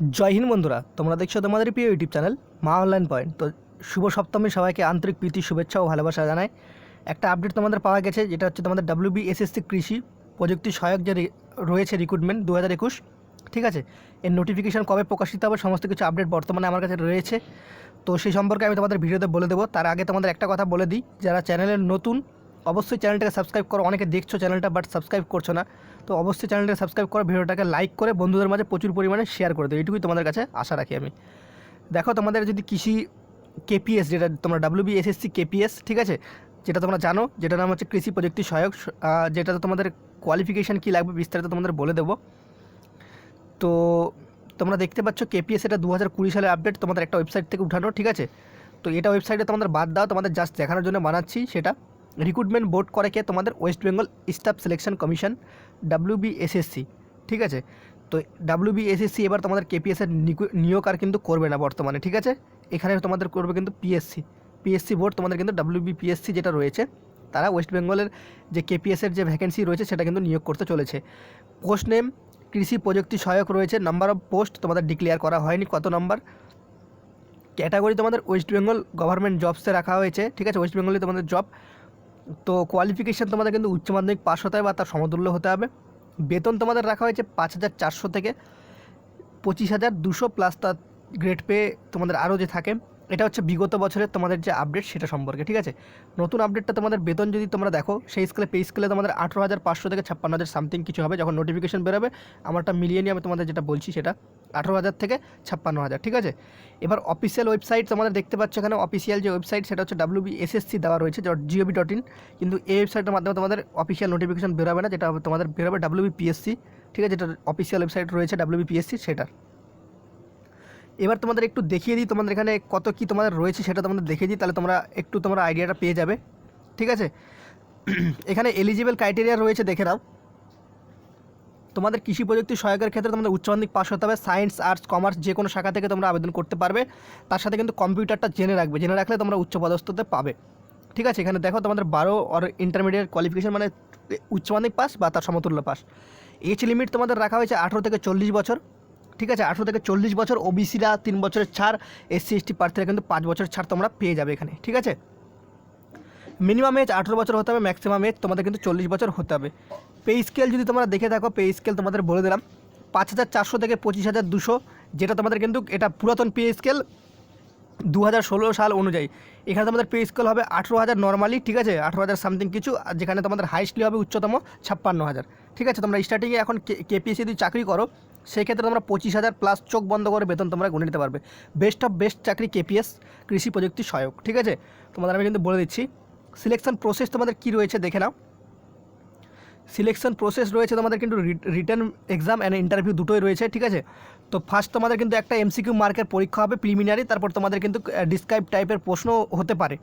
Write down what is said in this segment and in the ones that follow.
জয় হিন্দ বন্ধুরা, তোমরা দেখছ তোমাদের প্রিয় YouTube channel Maa online point তো শুভ সপ্তমী, সবাইকে আন্তরিক প্রীতি, শুভেচ্ছা ও ভালোবাসা জানাই। একটা আপডেট তোমাদের পাওয়া গেছে, যেটা হচ্ছে তোমাদের ডাব্লিউবি এসএসসি কৃষি প্রযুক্তি সহায়ক যে রয়েছে রিক্রুটমেন্ট দু হাজার একুশ, ঠিক আছে? এর নোটিফিকেশান কবে প্রকাশিত হবে, সমস্ত কিছু আপডেট বর্তমানে আমার কাছে রয়েছে। তো সেই সম্পর্কে আমি তোমাদের ভিডিওতে বলে দেবো। তার আগে তোমাদের একটা কথা বলে দিই, যারা চ্যানেলের নতুন অবশ্যই চ্যানেলটাকে সাবস্ক্রাইব করো। অনেকে দেখছ চ্যানেলটা বাট সাবস্ক্রাইব করছ না। তো অবশ্যই চ্যানেলটাকে সাবস্ক্রাইব করো, ভিডিওটাকে লাইক করে বন্ধুদের মাঝে প্রচুর পরিমাণে শেয়ার করে দেবো এইটুকুই তোমাদের কাছে আশা রাখি আমি। দেখো, তোমাদের যদি কৃষি কেপিএস যেটা তোমরা ডাব্লিউবি এসএসসি কেপিএস ঠিক আছে? যেটা তোমরা জানো যেটা নাম হচ্ছে কৃষি প্রযুক্তি সহায়ক যেটাতে তোমাদের কোয়ালিফিকেশান কী লাগবে বিস্তারিত তোমাদের বলে দেবো। তো তোমরা দেখতে পাচ্ছ কেপিএস এটা দু হাজার কুড়ি সালের আপডেট তোমাদের একটা ওয়েবসাইট থেকে উঠানো, ঠিক আছে? তো এটা ওয়েবসাইটে তোমাদের বাদ দাও, তোমাদের জাস্ট দেখানোর জন্য বানাচ্ছি সেটা। রিক্রুটমেন্ট বোর্ড করে কে? তোমাদের West Bengal Staff Selection Commission WBSSC ঠিক আছে? তো ডাব্লিউবিএসএসসি এবার তোমাদের কেপিএসের নিয়োগ আর কিন্তু করবে না বর্তমানে, ঠিক আছে? এখানে তোমাদের করবে কিন্তু পিএসসি পিএসসি বোর্ড তোমাদের কিন্তু ডাব্লিউবিপিএসসি যেটা রয়েছে, তারা ওয়েস্ট বেঙ্গলের যে কেপিএসের যে ভ্যাকেন্সি রয়েছে সেটা কিন্তু নিয়োগ করতে চলেছে। পোস্ট নেম কৃষি প্রযুক্তি সহায়ক রয়েছে নাম্বার অফ পোস্ট তোমাদের ডিক্লেয়ার করা হয়নি, কত নাম্বার ক্যাটাগরি তোমাদের ওয়েস্ট বেঙ্গল গভর্নমেন্ট জবসে রাখা হয়েছে, ঠিক আছে? ওয়েস্ট বেঙ্গলে তোমাদের জব তো কোয়ালিফিকেশান তোমাদের কিন্তু উচ্চ মাধ্যমিক পাস হতে হবে বা তার সমতুল্য হতে হবে। বেতন তোমাদের রাখা হয়েছে পাঁচ হাজার চারশো থেকে পঁচিশ হাজার দুশো প্লাস তার গ্রেড পে তোমাদের আরও যে থাকে। এটা হচ্ছে বিগত বছরের তোমাদের যে আপডেট সেটা সম্পর্কে, ঠিক আছে? নতুন আপডেটটা তোমাদের বেতন যদি তোমরা দেখো, সেই স্কেলে পে স্কেলে তোমাদের আঠেরো হাজার পাঁচশো থেকে ছাপ্পান্ন হাজার সামথিং কিছু হবে, যখন নোটিফিকেশন বেরোবে, আমারটা মিলিয়ে নিয়ে আমি তোমাদের যেটা বলছি সেটা, আঠেরো হাজার থেকে ছাপ্পান্ন হাজার, ঠিক আছে? এবার অফিসিয়াল ওয়েবসাইট তোমাদের দেখতে পাচ্ছ এখানে অফিসিয়াল যে ওয়েবসাইট সেটা হচ্ছে ডাব্লিউবি এসএসসি দেওয়া রয়েছে ডট জিওবি ডট ইন কিন্তু এই ওয়েবসাইটের মাধ্যমে তোমাদের অফিসিয়াল নোটিফিকেশন বেরোবে না, যেটা তোমাদের বেরোবে ডাব্লিউবি পিএসসি ঠিক আছে? যেটা অফিসিয়াল ওয়েবসাইট রয়েছে ডাব্লিউবি পিএসসি সেটার এবার তোমাদের একটু দেখিয়ে দিই তোমাদের এখানে কত কি তোমাদের রয়েছে সেটা তোমাদের দেখিয়ে দিই, তাহলে তোমরা একটু তোমরা আইডিয়াটা পেয়ে যাবে। ঠিক আছে? এখানে এলিজিবল ক্রাইটেরিয়া রয়েছে, দেখে নাও। তোমাদের কৃষি প্রযুক্তি সহায়কের ক্ষেত্রে তোমাদের উচ্চ মাধ্যমিক পাস হতে হবে সায়েন্স আর্টস কমার্স যে কোনো শাখা থেকে তোমরা আবেদন করতে পারবে। তার সাথে কিন্তু কম্পিউটারটা জেনে রাখবে, জেনে রাখলে তোমরা উচ্চ পদস্থতে পাবে। ঠিক আছে? এখানে দেখো তোমাদের বারো আর ইন্টারমিডিয়েট কোয়ালিফিকেশন মানে উচ্চ মাধ্যমিক পাস বা তার সমতুল্য পাস এজ লিমিট তোমাদের রাখা হয়েছে আঠেরো থেকে চল্লিশ বছর। ঠিক আছে, আঠেরো থেকে চল্লিশ বছর ওবিসিরা তিন বছরের ছাড় এসসি এসটি প্রার্থীরা কিন্তু পাঁচ বছরের ছাড় তোমরা পেয়ে যাবে এখানে, ঠিক আছে? মিনিমাম এজ আঠেরো বছর হতে হবে ম্যাক্সিমাম এজ তোমাদের কিন্তু চল্লিশ বছর হতে হবে। পে স্কেল যদি তোমরা দেখে থাকো পে স্কেল তোমাদের বলে দিলাম, পাঁচ হাজার চারশো থেকে পঁচিশ হাজার দুশো, যেটা তোমাদের কিন্তু এটা পুরাতন পে স্কেল দু হাজার ষোলো সাল অনুযায়ী। এখানে তোমাদের পে স্কেল হবে আঠেরো হাজার নর্মালি ঠিক আছে? আঠেরো হাজার সামথিং কিছু যেখানে তোমাদের হাইস্টলি হবে উচ্চতম ছাপ্পান্ন হাজার। ঠিক আছে, তোমরা স্টার্টিংয়ে এখন কেপিএসসি যদি চাকরি করো সেক্ষেত্রে তোমরা পঁচিশ হাজার প্লাস চোখ বন্ধ করে বেতন তোমরা গুনে নিতে পারবে। বেস্ট অফ বেস্ট চাকরি কেপিএস কৃষি প্রযুক্তি সহায়ক, ঠিক আছে? তোমাদের আমি কিন্তু বলে দিচ্ছি। সিলেকশন প্রসেস তোমাদের কী রয়েছে দেখে নাও। সিলেকশন প্রসেস রয়েছে তোমাদের কিন্তু রিটার্ন এক্সাম অ্যান্ড ইন্টারভিউ দুটোই রয়েছে, ঠিক আছে? তো ফার্স্ট তোমাদের কিন্তু একটা এমসিকিউ মার্কের পরীক্ষা হবে প্রিলিমিনারি তারপর তোমাদের কিন্তু ডিসক্রাইব টাইপের প্রশ্ন হতে পারে।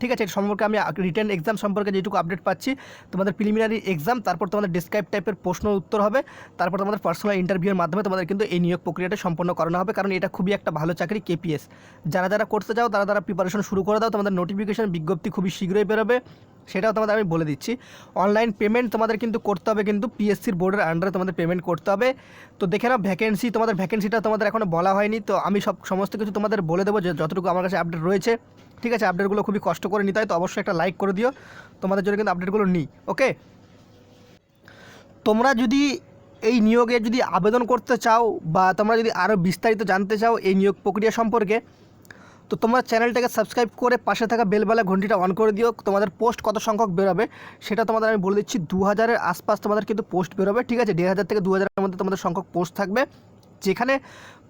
ঠিক আছে, এর সম্পর্কে আমি রিটার্ন এক্সাম সম্পর্কে যেটুকু আপডেট পাচ্ছি, তোমাদের প্রিলিমিনারি এক্সাম তারপর তোমাদের ডিসক্রাইব টাইপের প্রশ্ন উত্তর হবে, তারপর তোমাদের পার্সোনাল ইন্টারভিউর মাধ্যমে তোমাদের কিন্তু এই নিয়োগ প্রক্রিয়াটা সম্পন্ন করানো হবে, কারণ এটা খুবই একটা ভালো চাকরি কেপিএস যারা যারা করতে চাও, তারা তারা প্রিপারেশন শুরু করে দাও, তোমাদের নোটিফিকেশান বিজ্ঞপ্তি খুবই শীঘ্রই বেরোবে, সেটাও তোমাদের আমি বলে দিচ্ছি। অনলাইন পেমেন্ট তোমাদের কিন্তু করতে হবে কিন্তু পিএসসির বোর্ডের আন্ডারে তোমাদের পেমেন্ট করতে হবে। তো দেখে নাও ভ্যাকেন্সি তোমাদের ভ্যাকেন্সিটা তোমাদের এখনও বলা হয়নি, তো আমি সব সমস্ত কিছু তোমাদের বলে দেবো, যে যতটুকু আমার কাছে আপডেট রয়েছে। ঠিক আছে আপডেটগুলো খুবই কষ্ট করে নিতে হয়, তো অবশ্যই একটা লাইক করে দিও। তোমাদের জন্য কিন্তু আপডেটগুলো নিই ওকে তোমরা যদি এই নিয়োগে যদি আবেদন করতে চাও বা তোমরা যদি আরও বিস্তারিত জানতে চাও এই নিয়োগ প্রক্রিয়া সম্পর্কে, তো তোমরা চ্যানেলটাকে সাবস্ক্রাইব করে পাশে থাকা বেলবেলা ঘন্টিটা অন করে দিও। তোমাদের পোস্ট কত সংখ্যক বেরোবে, সেটা তোমাদের আমি বলে দিচ্ছি। দু হাজারের আশপাশ তোমাদের কিন্তু পোস্ট বেরোবে, ঠিক আছে? দেড় হাজার থেকে দু হাজারের মধ্যে তোমাদের সংখ্যক পোস্ট থাকবে। যেখানে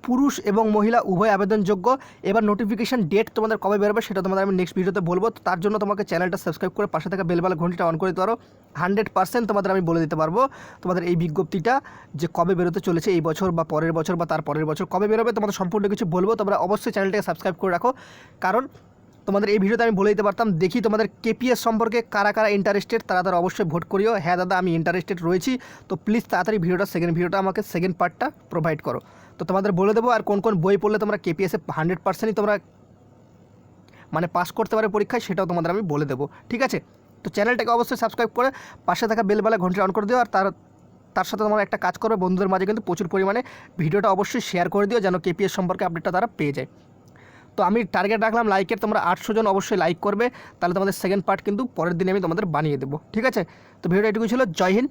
পুরুষ এবং মহিলা উভয় আবেদনযোগ্য। এবার নোটিফিকেশান ডেট তোমাদের কবে বেরোবে সেটা তোমাদের আমি নেক্সট ভিডিওতে বলব। তার জন্য তোমাকে চ্যানেলটা সাবস্ক্রাইব করে পাশে থাকা বেলবেলা ঘন্টিটা অন করে দিতে পারো। হান্ড্রেড পার্সেন্ট তোমাদের আমি বলে দিতে পারব তোমাদের এই বিজ্ঞপ্তিটা যে কবে বেরোতে চলেছে এই বছর বা পরের বছর বা তার পরের বছর কবে বেরোবে তোমাদের সম্পূর্ণ কিছু বলব। তোমরা অবশ্যই চ্যানেলটাকে সাবস্ক্রাইব করে রাখো। কারণ তোমাদের এই ভিডিওতে আমি বলে দিতে পারতাম, দেখি তোমাদের কেপিএস সম্পর্কে কারা কারা ইন্টারেস্টেড তারা তারা অবশ্যই ভোট করিও। হ্যাঁ দাদা, আমি ইন্টারেস্টেড রয়েছি। তো প্লিজ তাড়াতাড়ি ভিডিওটা সেকেন্ড ভিডিওটা আমাকে সেকেন্ড পার্টটা প্রোভাইড করো। তো তোমাদের বলে দেবো, আর কোন কোন বই পড়লে তোমরা কেপিএসে হান্ড্রেড পার্সেন্টই তোমরা মানে পাস করতে পারে পরীক্ষায়, সেটাও তোমাদের আমি বলে দেবো। ঠিক আছে? তো চ্যানেলটাকে অবশ্যই সাবস্ক্রাইব করে পাশে থাকা বেলবেলা ঘণ্টা অন করে দিও, আর তার তার সাথে তোমরা একটা কাজ করবে, বন্ধুদের মাঝে কিন্তু প্রচুর পরিমাণে ভিডিওটা অবশ্যই শেয়ার করে দিও, যেন কেপিএস সম্পর্কে আপডেটটা তারা পেয়ে যায়। তো আমি টার্গেট রাখলাম লাইকের তোমরা আটশো জন অবশ্যই লাইক করবে। তাহলে তোমাদের সেকেন্ড পার্ট কিন্তু পরের দিনে আমি তোমাদের বানিয়ে দেবো। ঠিক আছে? তো ভিডিওটা এটুকু ছিল। জয় হিন্দ।